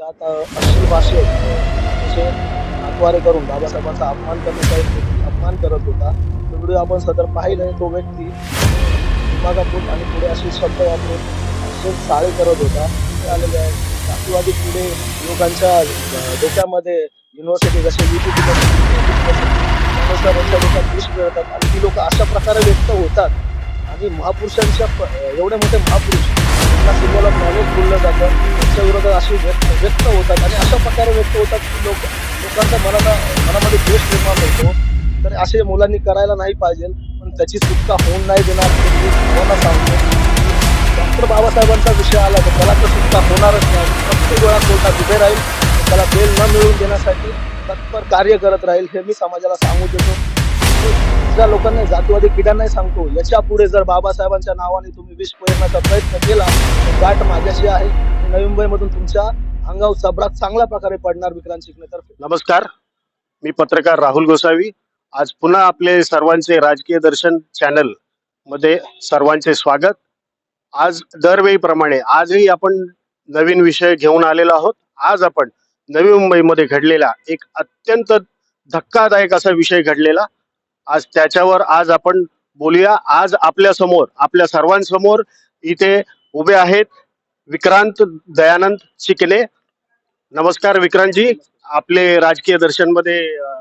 त्यात अशी अश्लील भाषेत असे हातवारे म्हणजे करून बाबासाहेबांचा अपमान करण्याचा एक अपमान करत होता. तो व्हिडिओ आपण सदर पाहिलं तो व्यक्ती दिमागातून आणि पुढे असे शब्द वापरून असे चाळे करत होता. ते आलेले आहे जातीवादी पुढे लोकांच्या डोक्यामध्ये युनिव्हर्सिटी जसे विष मिळतात आणि ती लोक अशा प्रकारे व्यक्त होतात. आणि महापुरुषांच्या प- एवढे मोठे महापुरुष त्यांना सिंबल ऑफ नॉलेज बोललं जातं. त्यांच्या विरोधात अशी व्यक्त व्यक्त होतात आणि अशा प्रकारे व्यक्त होतात की लोक लोकांच्या मनाला मनामध्ये द्वेष निर्माण होतो. तर असे मुलांनी करायला नाही पाहिजे. पण त्याची सुटका होऊन नाही देणार हे सांगतो. डॉक्टर बाबासाहेबांचा विषय आला तर त्याला तर सुटका होणारच नाही. प्रत्येक वेळा कोर्टात उभे राहील. त्याला बेल न मिळवून देण्यासाठी तत्पर कार्य करत राहील हे मी समाजाला सांगू देतो. ज्या लोकांना जातीवादी किड्यांनाही सांगतो याच्यापुढे जर बाबासाहेबांच्या नावाने तुम्ही विष पेरण्याचा प्रयत्न केला तर गाठ माझ्याशी आहे. नवी मुंबईमधून तुमच्या अंगाव चबरात चांगल्या प्रकारे पडणार विक्रांत शिकण्यातर्फे नमस्कार. मी पत्रकार राहुल गोसावी. आज पुन्हा आपले सर्वांचे राजकीय दर्शन चॅनलमध्ये सर्वांचे स्वागत. आज दरवेळीप्रमाणे आजही आपण नवीन विषय घेऊन आलेलो आहोत. आज आपण नवी मुंबईमध्ये घडलेला एक अत्यंत धक्कादायक असा विषय घडलेला. आज त्याच्यावर आज आपण बोलूया. आज आपल्यासमोर आपल्या सर्वांसमोर इथे उभे आहेत विक्रांत दयानंद चिकणे नमस्कार विक्रांतजी. आपले राजकीय दर्शनमध्ये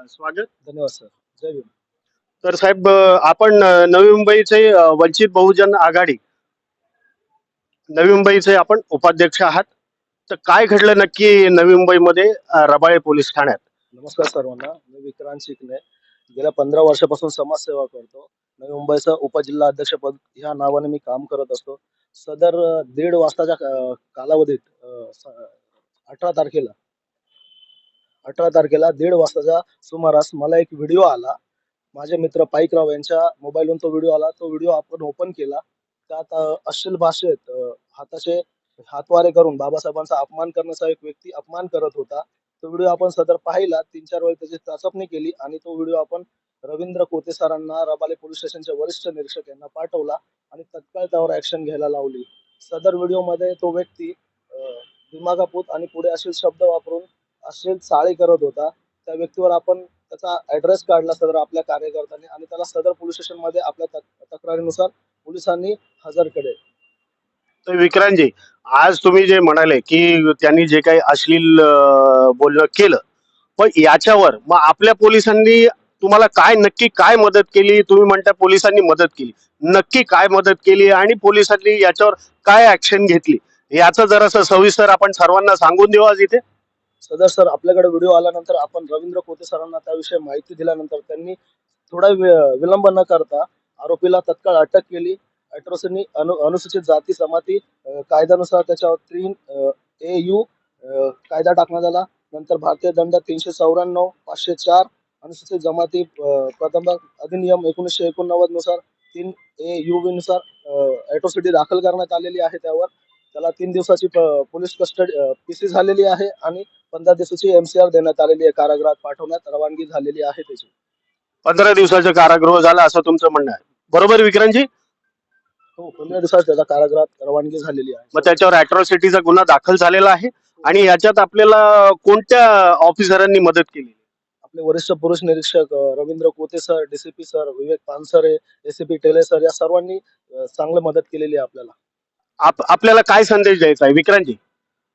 स्वागत. धन्यवाद सर. जय भीम. तर साहेब आपण नवी मुंबईचे वंचित बहुजन आघाडी. नवी मुंबईचे आपण उपाध्यक्ष आहात. तर काय घडलं नक्की नवी मुंबईमध्ये रबाळे पोलीस ठाण्यात? नमस्कार सर्वांना. मी विक्रांत शिकणे गेल्या पंधरा वर्षापासून समाजसेवा करतो. नवी मुंबईचं उपजिल्हा अध्यक्षपद ह्या नावाने मी काम करत असतो. सदर दीड वाजताच्या कालावधीत अठरा तारखेला अठरा तारखेला दीड वाजताच्या सुमारास मला एक व्हिडिओ आला. माझे मित्र पाईकराव यांच्या मोबाईलवरून तो व्हिडिओ आला. तो व्हिडिओ आपण ओपन केला. त्यात अश्लील भाषेत हाताचे हातवारे करून बाबासाहेबांचा अपमान करण्याचा एक व्यक्ती अपमान करत होता. तो व्हिडिओ आपण सदर पाहिला तीन चार वेळी त्याची चाचपणी केली आणि तो व्हिडिओ आपण रवींद्र कोते सरांना रबाले पोलीस स्टेशनचे वरिष्ठ निरीक्षक यांना पाठवला आणि तत्काळ त्यावर ऍक्शन घ्यायला लावली. सदर व्हिडिओमध्ये तो व्यक्ती दिमागापूत आणि पुढे असे शब्द वापरून असे चाळी करत होता. त्या व्यक्तीवर आपण त्याचा ऍड्रेस काढला सदर आपल्या कार्यकर्त्यांनी आणि त्याला सदर पोलीस स्टेशनमध्ये आपल्या तक्रारीनुसार पोलिसांनी हजर केले. तर विक्रांतजी आज तुम्ही जे म्हणाले की त्यांनी जे काही अश्लील बोलणं केलं पण याच्यावर मग आपल्या पोलिसांनी तुम्हाला काय नक्की काय मदत केली? तुम्ही म्हणता पोलिसांनी मदत केली. नक्की काय मदत केली आणि पोलिसांनी याच्यावर काय ऍक्शन घेतली? याचं जरासं सविस्तर आपण सर्वांना सांगून देऊ आज इथे. सदर सर आपल्याकडे व्हिडिओ आल्यानंतर आपण रवींद्र कोते सरांना त्याविषयी माहिती दिल्यानंतर त्यांनी थोडा विलंब न करता आरोपीला तत्काळ अटक केली. अॅट्रॉसिटी अनु अनुसूचित जाती जमाती कायद्यानुसार त्याच्यावर तीन ए यू कायदा टाकण्यात आला. नंतर भारतीय दंड तीनशे चौऱ्याण्णव पाचशे चार अनुसूचित जमाती प्रथम अधिनियम एकोणीसशे एकोणनव्वदनुसार तीन ए यू बी नुसार अॅट्रॉसिटी दाखल करण्यात आलेली आहे त्यावर. त्याला तीन दिवसाची पोलीस कस्टडी पीसी झालेली आहे आणि पंधरा दिवसाची एमसीआर देण्यात आलेली आहे. कारागृहात पाठवण्यात रवानगी झालेली आहे त्याची. पंधरा दिवसाचं कारागृह झाला असं तुमचं म्हणणं आहे. बरोबर विक्रांतजी हो पंधरा दिवसात त्याच्या कारागृहात रवानगी झालेली मग आहे त्याच्यावर अॅट्रॉसिटीचा गुन्हा दाखल झालेला आहे आणि याच्यात आपल्याला कोणत्या ऑफिसरांनी मदत केली? आपले वरिष्ठ पुरुष निरीक्षक अ, Ravindra Kote sir DCP sir Vivek Pansare ACP Tele sir या सर्वांनी अ, चांगलं मदत केलेली आहे आपल्याला. आप आपल्याला काय संदेश द्यायचा आहे? विक्रांतजी.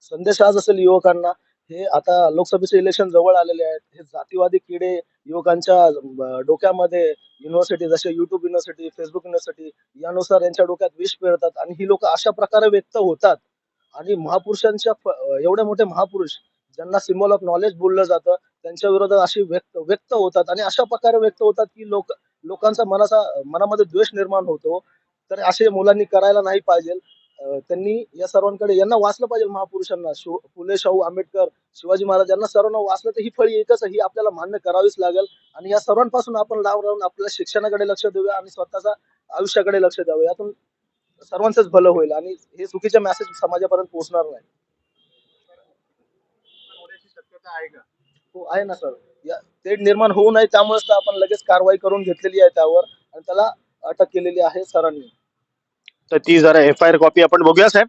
संदेश आज असेल युवकांना हे आता लोकसभेचे इलेक्शन जवळ आलेले आहेत. हे जातीवादी किडे युवकांच्या डोक्यामध्ये युनिव्हर्सिटी जसे युट्यूब युनिव्हर्सिटी फेसबुक युनिव्हर्सिटी यानुसार यांच्या डोक्यात विष पेरतात आणि ही लोक अशा प्रकारे व्यक्त होतात. आणि महापुरुषांच्या एवढे मोठे महापुरुष ज्यांना सिम्बॉल ऑफ नॉलेज बोललं जातं त्यांच्या विरोधात अशी व्यक्त व्यक्त होतात आणि अशा प्रकारे व्यक्त होतात की लोक लोकांचा मनाचा मनामध्ये द्वेष निर्माण होतो. तर असे मुलांनी करायला नाही पाहिजे. त्यांनी या सर्वांकडे यांना वाचलं पाहिजे महापुरुषांना. फुले शाहू आंबेडकर शिवाजी महाराज यांना सर्वांना वाचलं तर ही फळी एकच ही आपल्याला मान्य करावीच लागेल. आणि या सर्वांपासून आपण लांब राहून आपल्या शिक्षणाकडे लक्ष देऊया आणि स्वतःच्या आयुष्याकडे लक्ष द्यावं. यातून सर्वांचंच भलं होईल आणि हे चुकीचे मेसेज समाजापर्यंत पोहोचणार नाही. हो आहे ना सर या तेढ निर्माण होऊ नये त्यामुळेच तर आपण लगेच कारवाई करून घेतलेली आहे त्यावर आणि त्याला अटक केलेली आहे सरांनी. तर ती जरा एफ आय आर कॉपी आपण बघूया साहेब.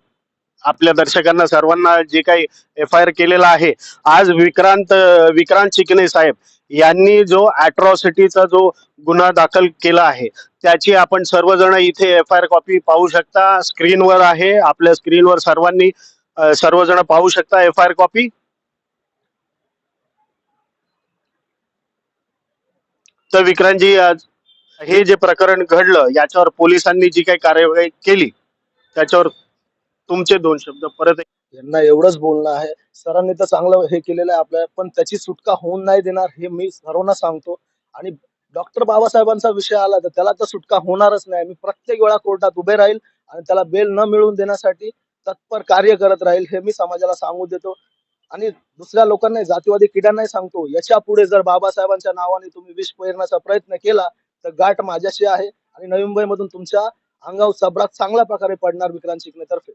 आपल्या दर्शकांना सर्वांना जे काही एफ आय आर केलेला आहे आज विक्रांत विक्रांत चिकणे साहेब यांनी जो अॅट्रॉसिटीचा जो गुन्हा दाखल केला आहे त्याची आपण सर्वजण इथे एफ आय आर कॉपी पाहू शकता. स्क्रीनवर आहे आपल्या स्क्रीनवर सर्वांनी सर्वजण पाहू शकता एफ आय आर कॉपी तर विक्रांतजी आज हे जे प्रकरण घडलं याच्यावर पोलिसांनी जी काही कार्यवाही केली त्याच्यावर तुमचे दोन शब्द परत यांना एवढंच बोलणं आहे. सरांनी तर चांगलं हे केलेलं आहे आपल्या पण त्याची सुटका होऊन नाही देणार हे मी सर्वांना सांगतो. आणि डॉक्टर बाबासाहेबांचा विषय आला तर त्याला तर सुटका होणारच नाही. मी प्रत्येक वेळा कोर्टात उभे राहील आणि त्याला बेल न मिळवून देण्यासाठी तत्पर कार्य करत राहील हे मी समाजाला सांगू देतो. आणि दुसऱ्या लोकांना जातीवादी किड्यांनाही सांगतो. याच्यापुढे जर बाबासाहेबांच्या नावाने तुम्ही विष पेरण्याचा प्रयत्न केला तर गाठ माझ्याशी आहे आणि नवी मुंबईमधून तुमच्या अंगावर चबरात चांगल्या प्रकारे पडणार विक्रांत शिकणे तर्फे